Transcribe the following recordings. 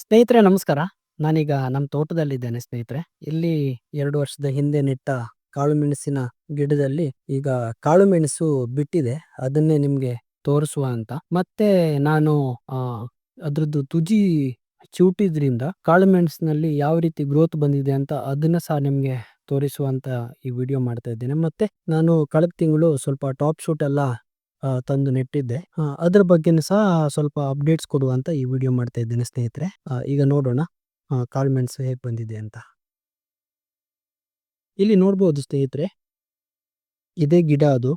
ಸ್ನೇಹಿತರೆ, ನಮಸ್ಕಾರ. ನಾನೀಗ ನಮ್ಮ ತೋಟದಲ್ಲಿದ್ದೇನೆ ಸ್ನೇಹಿತರೆ. ಇಲ್ಲಿ ಎರಡು ವರ್ಷದ ಹಿಂದೆ ನೆಟ್ಟ ಕಾಳು ಮೆಣಸಿನ ಗಿಡದಲ್ಲಿ ಈಗ ಕಾಳು ಮೆಣಸು ಬಿಟ್ಟಿದೆ. ಅದನ್ನೇ ನಿಮ್ಗೆ ತೋರಿಸುವ ಅಂತ. ಮತ್ತೆ ನಾನು ಅದ್ರದ್ದು ತುಜಿ ಚಿವುಟಿದ್ರಿಂದ ಕಾಳು ಮೆಣಸಿನಲ್ಲಿ ಯಾವ ರೀತಿ ಗ್ರೋತ್ ಬಂದಿದೆ ಅಂತ ಅದನ್ನ ಸಹ ನಿಮ್ಗೆ ತೋರಿಸುವಂತ ಈ ವಿಡಿಯೋ ಮಾಡ್ತಾ ಇದ್ದೇನೆ. ಮತ್ತೆ ನಾನು ಕಳೆದ ತಿಂಗಳು ಸ್ವಲ್ಪ ಟಾಪ್ ಶೂಟ್ ಎಲ್ಲ ತಂದು ನೆಟ್ಟಿದ್ದೆ. ಅದ್ರ ಬಗ್ಗೆ ಸಹ ಸ್ವಲ್ಪ ಅಪ್ಡೇಟ್ಸ್ ಕೊಡುವ ಅಂತ ಈ ವಿಡಿಯೋ ಮಾಡ್ತಾ ಇದ್ದೇನೆ ಸ್ನೇಹಿತರೆ. ಈಗ ನೋಡೋಣ ಆ ಹೇಗೆ ಬಂದಿದೆ ಅಂತ. ಇಲ್ಲಿ ನೋಡ್ಬೋದು ಸ್ನೇಹಿತರೆ. ಇದೇ ಗಿಡ ಅದು.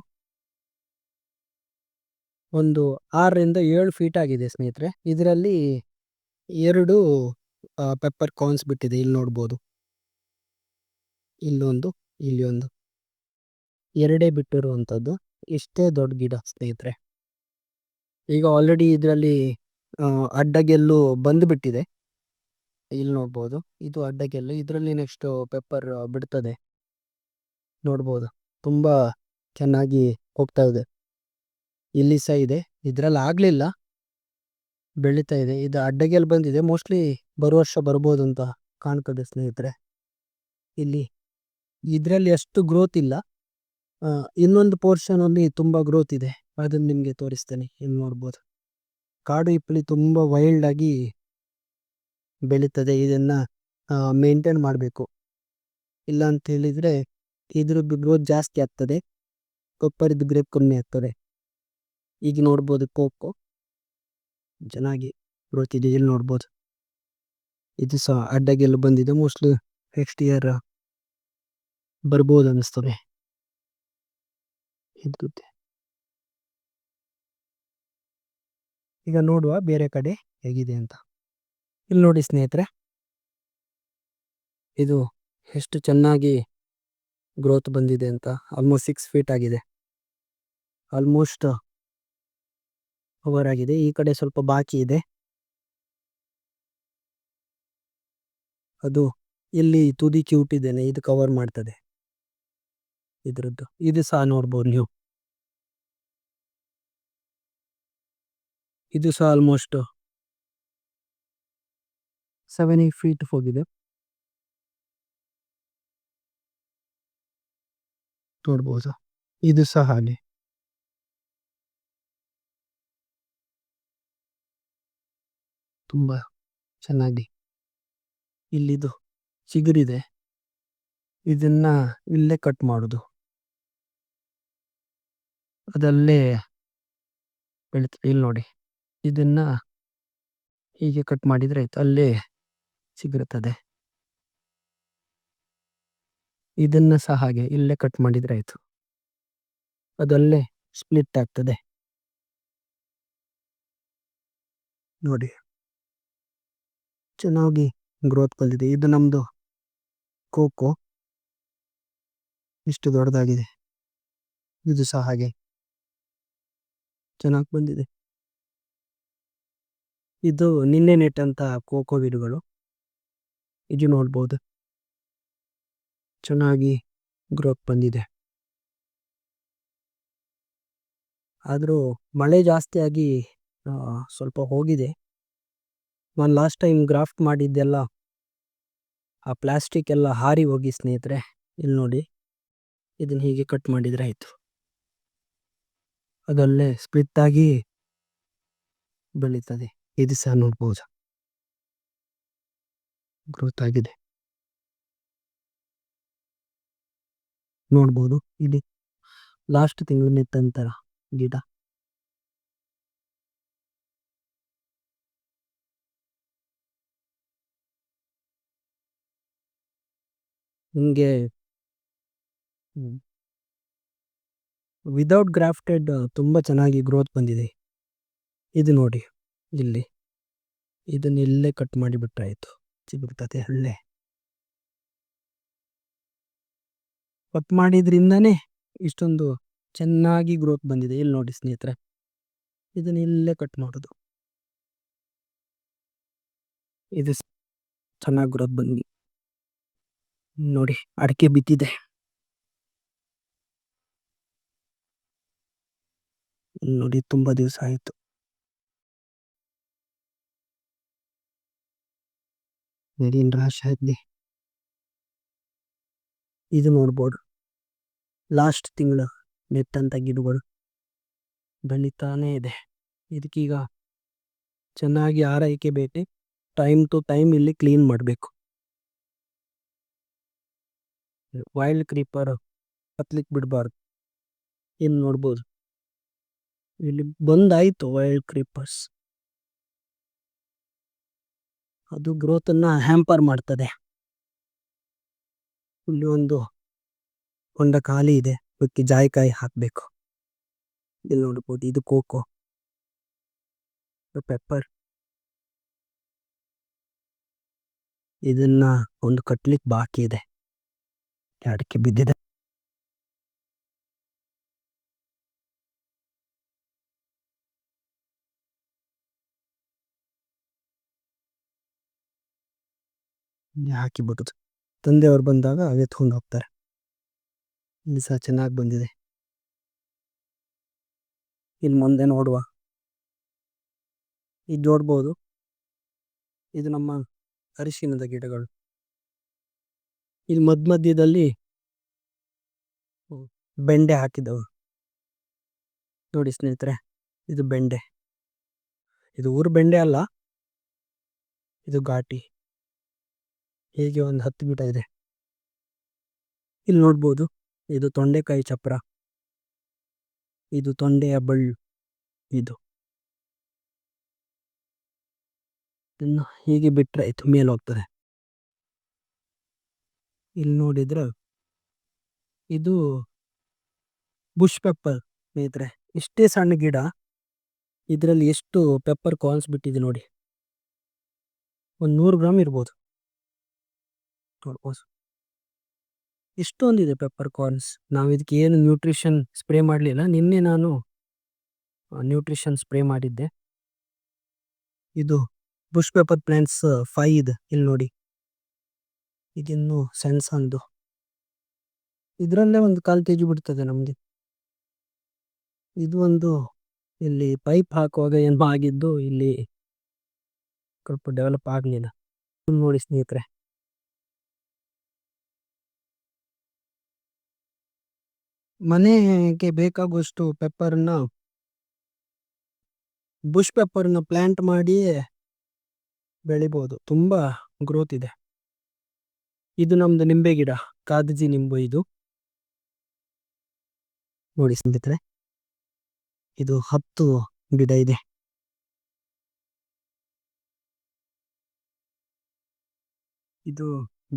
ಒಂದು 6 ರಿಂದ 7 ಫೀಟ್ ಆಗಿದೆ ಸ್ನೇಹಿತರೆ. ಇದರಲ್ಲಿ 2 ಆ ಪೆಪ್ಪರ್ ಕಾರ್ನ್ಸ್ ಬಿಟ್ಟಿದೆ ಇಲ್ಲಿ ನೋಡ್ಬೋದು. ಇಲ್ಲೊಂದು, ಇಲ್ಲಿ ಒಂದು. ಎರಡೇ ಬಿಟ್ಟಿರುವಂತದ್ದು. ಇಷ್ಟೇ ದೊಡ್ಡ ಗಿಡ ಸ್ನೇಹಿತರೆ. ಈಗ ಆಲ್ರೆಡಿ ಇದರಲ್ಲಿ ಅಡ್ಡಗೆಲ್ಲು ಬಂದ್ಬಿಟ್ಟಿದೆ. ಇಲ್ಲಿ ನೋಡ್ಬೋದು. ಇದು ಅಡ್ಡಗೆಲ್ಲು. ಇದರಲ್ಲಿ ನೆಕ್ಸ್ಟ್ ಪೆಪ್ಪರ್ ಬಿಡ್ತದೆ. ನೋಡ್ಬೋದು. ತುಂಬ ಚೆನ್ನಾಗಿ ಹೋಗ್ತಾ ಇದೆ. ಇಲ್ಲಿ ಸಹ ಇದೆ. ಇದರಲ್ಲಿ ಆಗಲಿಲ್ಲ ಬೆಳೀತಾ ಇದೆ. ಇದು ಅಡ್ಡಗೆಲ್ ಬಂದಿದೆ. ಮೋಸ್ಟ್ಲಿ ಬರುವ ವರ್ಷ ಬರ್ಬೋದು ಅಂತ ಕಾಣ್ತದೆ ಸ್ನೇಹಿತರೆ. ಇಲ್ಲಿ, ಇದರಲ್ಲಿ ಅಷ್ಟು ಗ್ರೋತ್ ಇಲ್ಲ. ಇನ್ನೊಂದು ಪೋರ್ಷನ್ ಅಲ್ಲಿ ತುಂಬಾ ಗ್ರೋತ್ ಇದೆ. ಅದನ್ನ ನಿಮಗೆ ತೋರಿಸ್ತೇನೆ. ಇಲ್ಲಿ ನೋಡ್ಬೋದು. ಕಾಡು ಇಪ್ಪಳಿ ತುಂಬಾ ವೈಲ್ಡ್ ಆಗಿ ಬೆಳೀತದೆ. ಇದನ್ನ ಮೇಂಟೈನ್ ಮಾಡಬೇಕು ಇಲ್ಲ ಅಂತ ಹೇಳಿದ್ರೆ, ಇದ್ರದ್ದು ಗ್ರೋತ್ ಜಾಸ್ತಿ ಆಗ್ತದೆ. ಕೊಪ್ಪರಿದ್ದು ಗ್ರೇಪ್ ಕಮ್ಮಿ ಆಗ್ತದೆ. ಈಗ ನೋಡ್ಬೋದು ಕೋಕೋ. ಚೆನ್ನಾಗಿ ಗ್ರೋತ್ ಇದೆ. ಇಲ್ಲಿ ನೋಡ್ಬೋದು. ಇದು ಸಹ ಅಡ್ಡಗೆಲ್ಲ ಬಂದಿದೆ. ಮೋಸ್ಟ್ಲಿ ನೆಕ್ಸ್ಟ್ ಇಯರ್ ಬರ್ಬೋದು ಅನಿಸ್ತದೆ. ಇದ್ರುತ್ತೆ. ಈಗ ನೋಡುವ ಬೇರೆ ಕಡೆ ಹೇಗಿದೆ ಅಂತ. ಇಲ್ಲಿ ನೋಡಿ ಸ್ನೇಹಿತರೆ. ಇದು ಎಷ್ಟು ಚೆನ್ನಾಗಿ ಗ್ರೋತ್ ಬಂದಿದೆ ಅಂತ. ಆಲ್ಮೋಸ್ಟ್ ಸಿಕ್ಸ್ ಫೀಟ್ ಆಗಿದೆ. ಆಲ್ಮೋಸ್ಟ್ ಓವರ್ ಆಗಿದೆ. ಈ ಕಡೆ ಸ್ವಲ್ಪ ಬಾಕಿ ಇದೆ. ಅದು ಇಲ್ಲಿ ತುದಿ ಚಿವುಟಿದ್ದೇನೆ. ಇದು ಕವರ್ ಮಾಡ್ತದೆ. ಇದ್ರದ್ದು. ಇದು ಸಹ ನೋಡ್ಬೋದು ನೀವು. ಇದು ಸಹ ಆಲ್ಮೋಸ್ಟ್ 7, 8 ಫೀಟ್ ಹೋಗಿದೆ. ನೋಡ್ಬೋದು. ಇದು ಸಹ ಹಾಗೆ. ತುಂಬಾ ಚೆನ್ನಾಗಿ ಇಲ್ಲಿದು ಚಿಗುರಿದೆ. ಇದನ್ನ ಇಲ್ಲೇ ಕಟ್ ಮಾಡುದು. ಅದಲ್ಲೇ ಬೆಳೀತದೆ. ಇಲ್ಲಿ ನೋಡಿ. ಇದನ್ನ ಹೀಗೆ ಕಟ್ ಮಾಡಿದ್ರೆ ಆಯ್ತು. ಅಲ್ಲೇ ಸಿಗುತ್ತದೆ ಇದನ್ನ ಸಹ ಹಾಗೆ ಇಲ್ಲೇ ಕಟ್ ಮಾಡಿದ್ರೆ ಆಯ್ತು. ಅದಲ್ಲೇ ಸ್ಪ್ಲಿಟ್ ಆಗ್ತದೆ. ನೋಡಿ. ಚೆನ್ನಾಗಿ ಗ್ರೋತ್ ಬಂದಿದೆ. ಇದು ನಮ್ಮದು ಕೋಕೋ. ಇಷ್ಟು ದೊಡ್ಡದಾಗಿದೆ. ಇದು ಸಹ ಹಾಗೆ. ಚೆನ್ನಾಗ್ ಬಂದಿದೆ. ಇದು ನಿನ್ನೆ ನೆಟ್ಟಂತ ಕೋಕೋ ಗಿಡಗಳು. ಇದು ನೋಡ್ಬೋದು. ಚೆನ್ನಾಗಿ ಗ್ರೋತ್ ಬಂದಿದೆ. ಆದರೂ ಮಳೆ ಜಾಸ್ತಿಯಾಗಿ ಸ್ವಲ್ಪ ಹೋಗಿದೆ. ನಾನು ಲಾಸ್ಟ್ ಟೈಮ್ ಗ್ರಾಫ್ಟ್ ಮಾಡಿದ್ದೆಲ್ಲ, ಆ ಪ್ಲಾಸ್ಟಿಕ್ ಎಲ್ಲ ಹಾರಿ ಹೋಗಿ ಸ್ನೇಹಿತರೆ. ಇಲ್ಲಿ ನೋಡಿ. ಇದನ್ನ ಹೀಗೆ ಕಟ್ ಮಾಡಿದರೆ ಆಯ್ತು. ಅದಲ್ಲೇ ಸ್ಪ್ಲಿಟ್ ಆಗಿ ಬೆಳೀತದೆ. ಇದು ಸಹ ನೋಡ್ಬೋದು. ಗ್ರೋತ್ ಆಗಿದೆ. ನೋಡ್ಬೋದು. ಇಲ್ಲಿ ಲಾಸ್ಟ್ ತಿಂಗಳು ತಂತರ ಗಿಡ. ನಿಮ್ಗೆ ವಿಥೌಟ್ ಗ್ರಾಫ್ಟೆಡ್ ತುಂಬ ಚೆನ್ನಾಗಿ ಗ್ರೋತ್ ಬಂದಿದೆ. ಇದು ನೋಡಿ. ಇಲ್ಲಿ. ಇದನ್ನ ಇಲ್ಲೇ ಕಟ್ ಮಾಡಿಬಿಟ್ರೆ ಆಯ್ತು. ಚಿಗುರ್ತದೆ ಅಲ್ಲೇ. ಕಟ್ ಮಾಡಿದ್ರಿಂದನೇ ಇಷ್ಟೊಂದು ಚೆನ್ನಾಗಿ ಗ್ರೋತ್ ಬಂದಿದೆ. ಇಲ್ಲಿ ನೋಡಿ ಸ್ನೇಹಿತರೆ. ಇದನ್ನ ಇಲ್ಲೇ ಕಟ್ ಮಾಡೋದು ಇದು ಚೆನ್ನಾಗಿ ಗ್ರೋತ್ ಬಂದಿ, ನೋಡಿ, ಅಡಿಕೆ ಬಿದ್ದಿದೆ. ನೋಡಿ ತುಂಬಾ ದಿವಸ ಆಯಿತು. ರಾಶಿ ಇದು ನೋಡ್ಬೋದು. ಲಾಸ್ಟ್ ತಿಂಗಳು ನೆಟ್ಟಂತ ಗಿಡಗಳು ಬೆಳೀತಾನೆ ಇದೆ. ಇದಕ್ಕೀಗ ಚೆನ್ನಾಗಿ ಆರೈಕೆ ಬೇಟೆ. ಟೈಮ್ ಟು ಟೈಮ್ ಇಲ್ಲಿ ಕ್ಲೀನ್ ಮಾಡಬೇಕು. ವೈಲ್ಡ್ ಕ್ರೀಪರ್ ಹತ್ಲಿಕ್ಕೆ ಬಿಡಬಾರ್ದು. ಇನ್ನು ನೋಡ್ಬೋದು. ಇಲ್ಲಿ ಬಂದಾಯಿತು ವೈಲ್ಡ್ ಕ್ರೀಪರ್ಸ್ ಅದು ಗ್ರೋತನ್ನು ಹ್ಯಾಂಪರ್ ಮಾಡ್ತದೆ. ಇಲ್ಲಿ ಒಂದು ಹೊಂಡ ಖಾಲಿ ಇದೆ. ಅದಕ್ಕೆ ಜಾಯಿಕಾಯಿ ಹಾಕಬೇಕು. ಇಲ್ಲಿ ನೋಡ್ಬೋದು ಇದು ಕೋಕೋ. ಪೆಪ್ಪರ್ ಇದನ್ನ ಒಂದು ಕಟ್ಲಿಕ್ಕೆ ಬಾಕಿ ಇದೆ. ಅಡಿಕೆ ಬಿದ್ದಿದೆ. ಹಾಕಿ ತಂದೆಯವ್ರು ಬಂದಾಗ ತೊಗೊಂಡು ಹೋಗ್ತಾರೆ. ಇಲ್ಲಿ ಸಹ ಚೆನ್ನಾಗಿ ಬಂದಿದೆ. ಇಲ್ಲಿ ಮುಂದೆ ನೋಡುವ. ಇದು ನೋಡ್ಬೋದು. ಇದು ನಮ್ಮ ಅರಿಶಿನದ ಗಿಡಗಳು. ಇಲ್ಲಿ ಮಧ್ಯ ಮಧ್ಯದಲ್ಲಿ ಬೆಂಡೆ ಹಾಕಿದ್ದವು ನೋಡಿ ಸ್ನೇಹಿತರೆ, ಇದು ಬೆಂಡೆ. ಇದು ಊರು ಬೆಂಡೆ ಅಲ್ಲ, ಇದು ಘಾಟಿ. ಹೀಗೆ ಒಂದು ಹತ್ತು ಗಿಡ ಇದೆ ಇಲ್ಲಿ ನೋಡ್ಬೋದು, ಇದು ತೊಂಡೆಕಾಯಿ ಚಪ್ರ. ಇದು ತೊಂಡೆಯ ಬಳ್ಳು, ಇದು. ಇನ್ನು ಹೀಗೆ ಬಿಟ್ಟರೆ ಇದು ಮೇಲೆ ಹೋಗ್ತದೆ. ಇಲ್ಲಿ ನೋಡಿದ್ರೆ, ಇದು ಬುಷ್ ಪೆಪ್ಪರ್ ಸ್ನೇಹಿತರೆ. ಇಷ್ಟೇ ಸಣ್ಣ ಗಿಡ, ಇದರಲ್ಲಿ ಎಷ್ಟು ಪೆಪ್ಪರ್ ಕಾನ್ಸ್ ಬಿಟ್ಟಿದೆ ನೋಡಿ. ಒಂದು ನೂರು ಗ್ರಾಮ್ ಇರ್ಬೋದು. ನೋಡ್ಬೋದು ಇಷ್ಟೊಂದಿದೆ ಪೆಪ್ಪರ್ ಕಾರ್ನ್ಸ್ ನಾವು ಇದಕ್ಕೆ ಏನು ನ್ಯೂಟ್ರಿಷನ್ ಸ್ಪ್ರೇ ಮಾಡಲಿಲ್ಲ. ನಿನ್ನೆ ನಾನು ನ್ಯೂಟ್ರಿಷನ್ ಸ್ಪ್ರೇ ಮಾಡಿದ್ದೆ. ಇದು ಬುಷ್ ಪೇಪರ್ ಪ್ಲಾಂಟ್ಸ್ ಫೈ ಇದೆ. ಇಲ್ಲಿ ನೋಡಿ. ಇದಿನ್ನು ಸಣ್ಣ ಸಣ್ಣದು ಇದರಲ್ಲೇ ಒಂದು ಕಾಲು ಕೆ ಜಿ ಬಿಡ್ತದೆ ನಮಗೆ. ಇದು ಒಂದು ಇಲ್ಲಿ ಪೈಪ್ ಹಾಕುವಾಗ ಏನು ಆಗಿದ್ದು ಇಲ್ಲಿ ಸ್ವಲ್ಪ ಡೆವಲಪ್ ಆಗಲಿಲ್ಲ. ನೋಡಿ ಸ್ನೇಹಿತರೆ. ಮನೆಗೆ ಬೇಕಾಗುವಷ್ಟು ಪೆಪ್ಪರ್ನ ಬುಷ್ ಪೆಪ್ಪರ್ನ ಪ್ಲಾಂಟ್ ಮಾಡಿ ಬೆಳಿಬೋದು. ತುಂಬ ಗ್ರೋತ್ ಇದೆ. ಇದು ನಮ್ದು ನಿಂಬೆ ಗಿಡ, ಕಾದಜಿ ನಿಂಬು ಇದು. ನೋಡಿ ಸ್ನೇಹಿತರೆ, ಇದು ಹತ್ತು ಗಿಡ ಇದೆ. ಇದು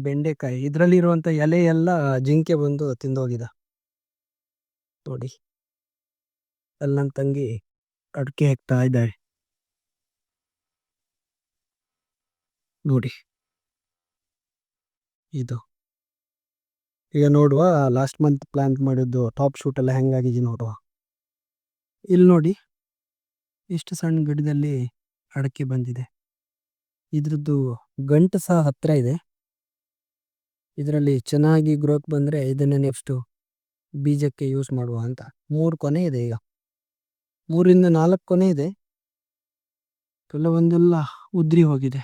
ಬೆಂಡೆಕಾಯಿ, ಇದರಲ್ಲಿರುವಂತ ಎಲೆ ಎಲ್ಲ ಜಿಂಕೆ ಬಂದು ತಿಂದೋಗಿದೆ. ನೋಡಿ. ಅಲ್ಲಿ ನನ್ನ ತಂಗಿ ಅಡಿಕೆ ಹಾಕ್ತಾ ಇದ್ದಾಳೆ ನೋಡಿ. ಇದು. ಈಗ ನೋಡುವ ಲಾಸ್ಟ್ ಮಂತ್ ಪ್ಲ್ಯಾನ್ ಮಾಡಿದ್ದು ಟಾಪ್ ಶೂಟ್ ಎಲ್ಲ ಹೆಂಗಾಗಿದೆ ನೋಡುವ. ಇಲ್ಲಿ ನೋಡಿ. ಇಷ್ಟು ಸಣ್ಣ ಗಿಡದಲ್ಲಿ ಅಡಕೆ ಬಂದಿದೆ. ಇದ್ರದ್ದು ಗಂಟು ಸಹ ಹತ್ತಿರ ಇದೆ. ಇದರಲ್ಲಿ ಚೆನ್ನಾಗಿ ಗ್ರೋತ್ ಬಂದರೆ ಇದನ್ನ ನೆಕ್ಸ್ಟು ಬೀಜಕ್ಕೆ ಯೂಸ್ ಮಾಡುವ ಅಂತ. ಮೂರು ಕೊನೆ ಇದೆ ಈಗ. ಮೂರಿಂದ ನಾಲ್ಕು ಕೊನೆ ಇದೆ. ಕೆಲವೊಂದೆಲ್ಲ ಉದ್ರಿ ಹೋಗಿದೆ.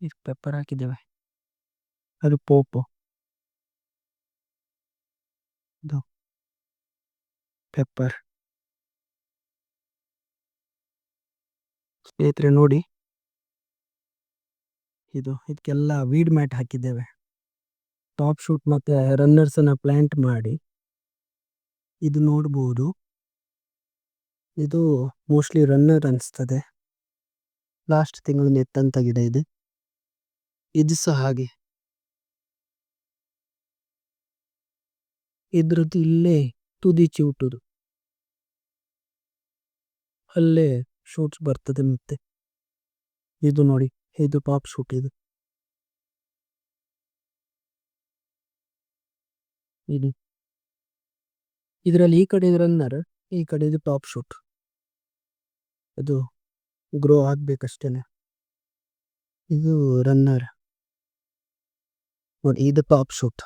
ಇದು ಪೆಪ್ಪರ್ ಹಾಕಿದ್ದೇವೆ. ಅದು ಪೋಪು ಇದು ಪೆಪ್ಪರ್ ಸ್ನೇಹಿತರೆ ನೋಡಿ. ಇದು, ಇದಕ್ಕೆಲ್ಲ ವೀಡ್ ಮ್ಯಾಟ್ ಹಾಕಿದ್ದೇವೆ. ಟಾಪ್ ಶೂಟ್ ಮತ್ತೆ ರನ್ನರ್ಸ್ ಅನ್ನ ಪ್ಲಾಂಟ್ ಮಾಡಿ. ಇದು ನೋಡಬಹುದು ಇದು ಮೋಸ್ಟ್ಲಿ ರನ್ನರ್ ಅನಿಸ್ತದೆ. ಲಾಸ್ಟ್ ತಿಂಗಳು ನೆತ್ತಂತ ಗಿಡ ಇದೆ. ಇದು ಸಹ ಹಾಗೆ. ಇದ್ರದ್ದು ಇಲ್ಲೇ ತುದಿ ಚಿವುಟುದು. ಅಲ್ಲೇ ಶೂಟ್ಸ್ ಬರ್ತದೆ ಮತ್ತೆ. ಇದು ನೋಡಿ, ಇದು ಟಾಪ್ ಶೂಟ್ ಇದು. ಇದು. ಇದರಲ್ಲಿ ಈ ಕಡೆ ರನ್ನರ್ ಈ ಕಡೆ ಇದು ಟಾಪ್ ಶೂಟ್ ಅದು ಗ್ರೋ ಆಗ್ಬೇಕಷ್ಟೇನೆ. ಇದು ರನ್ನರ್ ನೋಡಿ, ಇದು ಟಾಪ್ ಶೂಟ್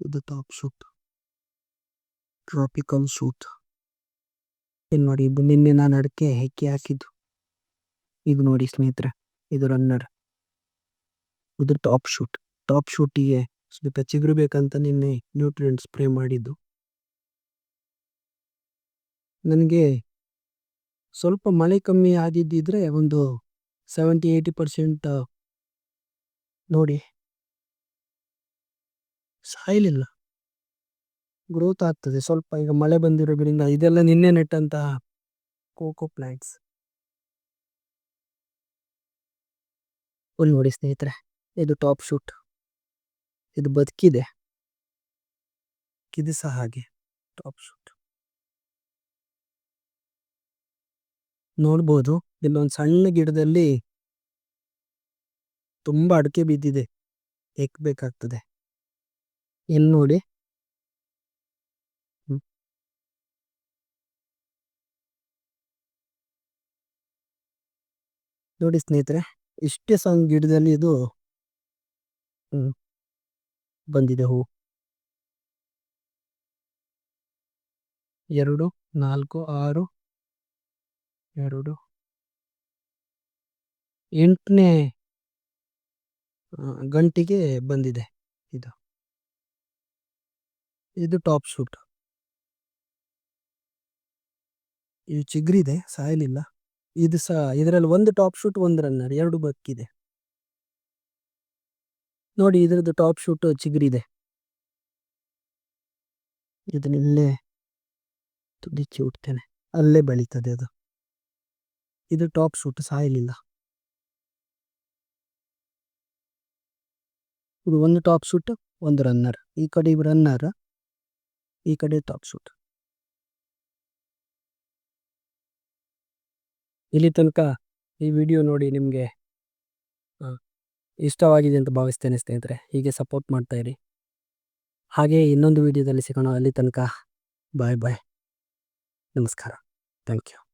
ಇದು ಟಾಪ್ ಶೂಟ್ ಟ್ರಾಪಿಕಲ್ ಶೂಟ್ ಇಲ್ಲಿ ನೋಡಿ, ಇದು ನಿನ್ನೆ ನಾನು ಅಡಿಕೆ ಹೆಕ್ಕಿ ಹಾಕಿದ್ದು. ಇದು ನೋಡಿ ಸ್ನೇಹಿತರೆ, ಇದು ರನ್ನರ್ ಇದು ಟಾಪ್ ಶೂಟ್ ಟಾಪ್ ಶೂಟಿಗೆ ಸ್ವಲ್ಪ ಚಿಗುರು ಬೇಕಂತ ನಿನ್ನೆ ನ್ಯೂಟ್ರಿಯೆಂಟ್ ಸ್ಪ್ರೇ ಮಾಡಿದ್ದು. ನನಗೆ ಸ್ವಲ್ಪ ಮಳೆ ಕಮ್ಮಿ ಆಗಿದ್ದಿದ್ರೆ ಒಂದು ಸೆವೆಂಟಿ, ಏಯ್ಟಿ ಪರ್ಸೆಂಟ್ ನೋಡಿ ಸಾಯಿಲಿಲ್ಲ. ಗ್ರೋತ್ ಆಗ್ತದೆ ಸ್ವಲ್ಪ ಈಗ ಮಳೆ ಬಂದಿರೋದ್ರಿಂದ ಇದೆಲ್ಲ ನಿನ್ನೆ ನೆಟ್ಟಂತಹ ಕೋಕೋ ಪ್ಲಾಂಟ್ಸ್. ಒಂದು ನೋಡಿ ಸ್ನೇಹಿತರೆ, ಇದು ಟಾಪ್ ಶೂಟ್. ಇದು ಬದುಕಿದೆ. ಇದು ಸಹ ಹಾಗೆ. Top shoot. ನೋಡ್ಬೋದು, ಇಲ್ಲೊಂದು ಸಣ್ಣ ಗಿಡದಲ್ಲಿ ತುಂಬಾ ಅಡಿಕೆ ಬಿದ್ದಿದೆ. ಎಕ್ಬೇಕಾಗ್ತದೆ ಎಲ್ಲಿ ನೋಡಿ. ನೋಡಿ ಸ್ನೇಹಿತರೆ, ಇಷ್ಟೇ ಸಣ್ಣ ಗಿಡದಲ್ಲಿ ಇದು, ಹ್ಮ್. ಬಂದಿದೆ ಹೂ. ಎರಡು, ನಾಲ್ಕು, ಆರು, ಎರಡು, ಎಂಟನೇ ಗಂಟಿಗೆ ಬಂದಿದೆ ಇದು. ಇದು ಟಾಪ್ ಶೂಟ್ ಇದು ಚಿಗ್ರಿದೆ, ಸಾಯಲಿಲ್ಲ. ಇದು ಸಹ ಇದರಲ್ಲಿ ಒಂದು ಟಾಪ್ ಶೂಟ್ ಒಂದು ರನ್ನರ್, ಎರಡು ಬಕ್ಕಿದೆ. ನೋಡಿ ಇದ್ರದ್ದು ಟಾಪ್ ಶೂಟ್ ಚಿಗುರಿದೆ. ಇದನ್ನಿಲ್ಲೇ ತುದಿಚ್ಚಿ ಉಡ್ತೇನೆ ಅಲ್ಲೇ ಬೆಳೀತದೆ ಅದು. ಇದು ಟಾಪ್ ಶೂಟ್ ಸಾಯಲಿಲ್ಲ. ಇದು ಒಂದು ಟಾಪ್ ಶೂಟ್ ಒಂದು ರನ್ನರ್ ಈ ಕಡೆ ರನ್ನರ್ ಈ ಕಡೆ ಟಾಪ್ ಶೂಟ್ ಇಲ್ಲಿ ತನಕ ಈ ವಿಡಿಯೋ ನೋಡಿ ನಿಮಗೆ ಇಷ್ಟವಾಗಿದೆ ಅಂತ ಭಾವಿಸ್ತೇನೆ ಸ್ನೇಹಿತರೆ. ಹೀಗೆ ಸಪೋರ್ಟ್ ಮಾಡ್ತಾ ಇರಿ. ಹಾಗೆ ಇನ್ನೊಂದು ವಿಡಿಯೋದಲ್ಲಿ ಸಿಗೋಣ. ಅಲ್ಲಿ ತನಕ ಬಾಯ್ ಬಾಯ್ ನಮಸ್ಕಾರ. Thank you